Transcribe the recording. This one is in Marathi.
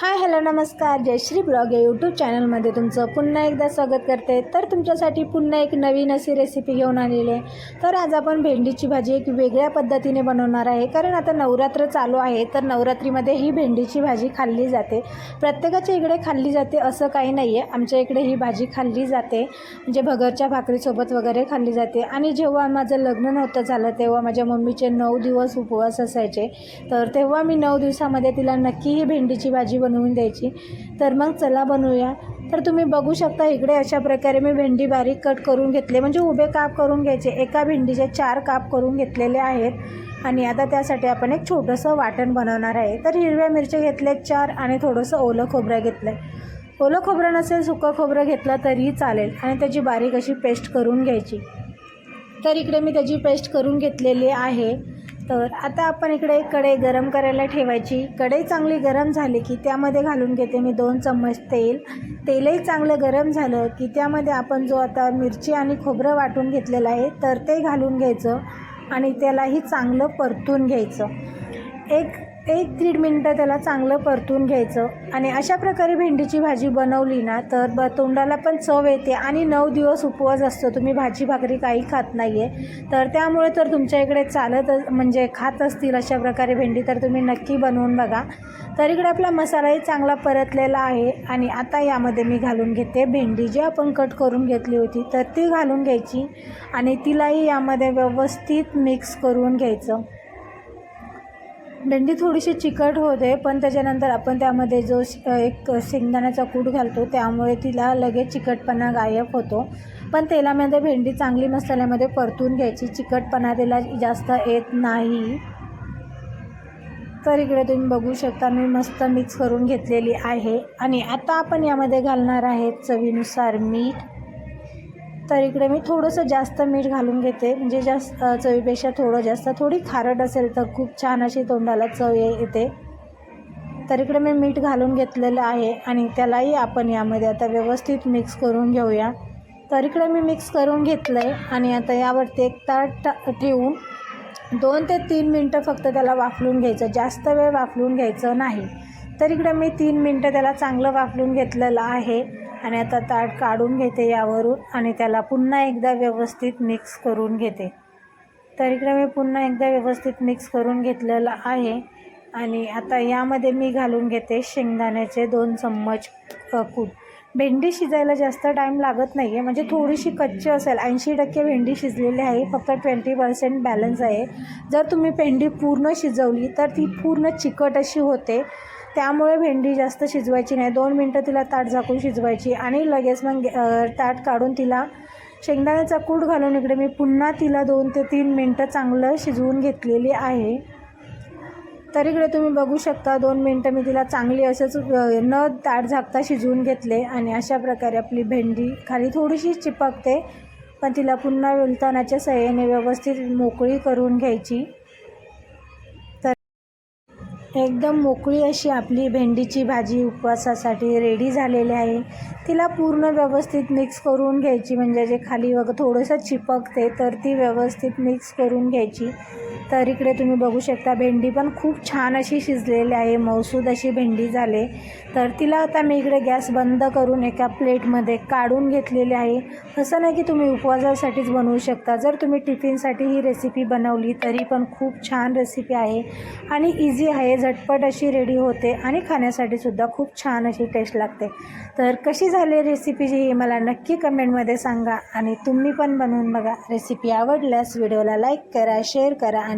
हाय हॅलो नमस्कार. जयश्री ब्लॉग या यूट्यूब चॅनलमध्ये तुमचं पुन्हा एकदा स्वागत करते. तर तुमच्यासाठी पुन्हा एक नवीन अशी रेसिपी घेऊन आलेली आहे. तर आज आपण भेंडीची भाजी एक वेगळ्या पद्धतीने बनवणार आहे. कारण आता नवरात्र चालू आहे तर नवरात्रीमध्ये ही भेंडीची भाजी खाल्ली जाते. प्रत्येकाच्या इकडे खाल्ली जाते असं काही नाही आहे आमच्या इकडे ही भाजी खाल्ली जाते. म्हणजे भगरच्या भाकरीसोबत वगैरे खाल्ली जाते. आणि जेव्हा माझं लग्न नव्हतं झालं तेव्हा माझ्या मम्मीचे नऊ दिवस उपवास असायचे. तर तेव्हा मी नऊ दिवसामध्ये तिला नक्की ही भेंडीची भाजी बनवून द्यायची. तर मग चला बनवूया. तर तुम्ही बघू शकता इकडे अशा प्रकारे मी भेंडी बारीक कट करून घेतले. म्हणजे उभे काप करून घ्यायचे. एका भेंडीचे चार काप करून घेतलेले आहेत. आणि आता त्यासाठी आपण एक छोटंसं वाटण बनवणार आहे. तर हिरव्या मिरच्या घेतल्या चार आणि थोडंसं ओलं खोबरं घेतलं आहे ओलं खोबरं नसेल सुकं खोबरं घेतलं तरीही चालेल. आणि त्याची बारीक अशी पेस्ट करून घ्यायची. तर इकडे मी त्याची पेस्ट करून घेतलेली आहे. तर आता आपण इकडे एक कढई गरम करायला ठेवायची. कढई चांगली गरम झाली की त्यामध्ये घालून घेते मी दोन चम्मच तेल. तेलही चांगलं गरम झालं की त्यामध्ये आपण जो आता मिरची आणि खोबरं वाटून घेतलेलं आहे तर ते घालून घ्यायचं आणि त्यालाही चांगलं परतून घ्यायचं. एक एक दीड मिनटं त्याला चांगलं परतून घ्यायचं. आणि अशा प्रकारे भेंडीची भाजी बनवली ना तर ब तोंडाला पण चव येते आणि नऊ दिवस उपवास असतो. तुम्ही भाजी भाकरी काही खात नाही आहे तर त्यामुळे तर तुमच्या इकडे चालत म्हणजे खात असतील अशा प्रकारे भेंडी तर तुम्ही नक्की बनवून बघा. तर इकडे आपला मसालाही चांगला परतलेला आहे. आणि आता यामध्ये मी घालून घेते भेंडी जी आपण कट करून घेतली होती. तर ती घालून घ्यायची आणि तिलाही यामध्ये व्यवस्थित मिक्स करून घ्यायचं. भेंडी थोडीशी चिकट होते पण त्याच्यानंतर आपण त्यामध्ये जो एक शेंगदाण्याचा कूट घालतो त्यामुळे तिला लगेच चिकटपणा गायब होतो. पण तेलामध्ये भेंडी चांगली मसाल्यामध्ये परतून घ्यायची चिकटपणा तिला जास्त येत नाही. तर इकडे तुम्ही बघू शकता मी मस्त मिक्स करून घेतलेली आहे. आणि आता आपण यामध्ये घालणार आहे चवीनुसार मीठ. तर इकडे मी थोडंसं जास्त मीठ घालून घेते. म्हणजे जास्त चवीपेक्षा थोडं जास्त. थोडी खारट असेल तर खूप छान अशी तोंडाला चव येते. तर इकडे मी मीठ घालून घेतलेलं आहे आणि त्यालाही आपण यामध्ये आता व्यवस्थित मिक्स करून घेऊया. तर इकडे मी मिक्स करून घेतलं आहे आणि आता यावरती एक ताट ठेवून दोन ते तीन मिनटं फक्त त्याला वाफलून घ्यायचं. जास्त वेळ वाफलून घ्यायचं नाही. तर इकडे मी तीन मिनटं त्याला चांगलं वाफलून घेतलेलं आहे. आणि आता ताट काढून घेते यावरून आणि त्याला पुन्हा एकदा व्यवस्थित मिक्स करून घेते. तर इकडे मी पुन्हा एकदा व्यवस्थित मिक्स करून घेतलेलं आहे. आणि आता यामध्ये मी घालून घेते शेंगदाण्याचे दोन चम्मच कूट. भेंडी शिजायला जास्त टाईम लागत नाही आहे म्हणजे थोडीशी कच्ची असेल. ऐंशी टक्के भेंडी शिजलेली आहे. फक्त ट्वेंटी पर्सेंट बॅलन्स आहे. जर तुम्ही भेंडी पूर्ण शिजवली तर ती पूर्ण चिकट अशी होते. त्यामुळे भेंडी जास्त शिजवायची नाही. दोन मिनटं तिला ताट झाकून शिजवायची आणि लगेच मग ताट काढून तिला शेंगदाण्याचा कूट घालून इकडे मी पुन्हा तिला दोन ते तीन मिनटं चांगलं शिजवून घेतलेली आहे. तर इकडे तुम्ही बघू शकता दोन मिनटं मी तिला चांगली असंच न ताट झाकता शिजवून घेतले आणि अशा प्रकारे आपली भेंडी खाली थोडीशी चिपकते. पण तिला पुन्हा वेलतानाच्या सहाय्याने व्यवस्थित मोकळी करून घ्यायची. एकदम मोकळी अशी आपली भेंडीची भाजी उपवासासाठी रेडी झालेली आहे. तिला पूर्ण व्यवस्थित मिक्स करून घ्यायची. म्हणजे जे खाली वगैरे थोडंसं चिपकते तर ती व्यवस्थित मिक्स करून घ्यायची. तर इकडे तुम्ही बघू शकता भेंडी पण खूप छान अशी शिजलेली आहे मौसूद अशी भेंडी झाले. तर तिला आता मी इकडे गॅस बंद करून एका प्लेटमध्ये काढून घेतलेली आहे. असं नाही की तुम्ही उपवासासाठीच बनवू शकता. जर तुम्ही टिफिनसाठी ही रेसिपी बनवली तरी पण खूप छान रेसिपी आहे. आणि इझी आहे झटपट अशी रेडी होते आणि खाण्यासाठी सुद्धा खूप छान अशी टेस्ट लागते. तर कशी झाली रेसिपी जी मला नक्की कमेंटमध्ये सांगा आणि तुम्ही पण बनवून बघा. रेसिपी आवडल्यास व्हिडिओला लाईक करा शेअर करा आणि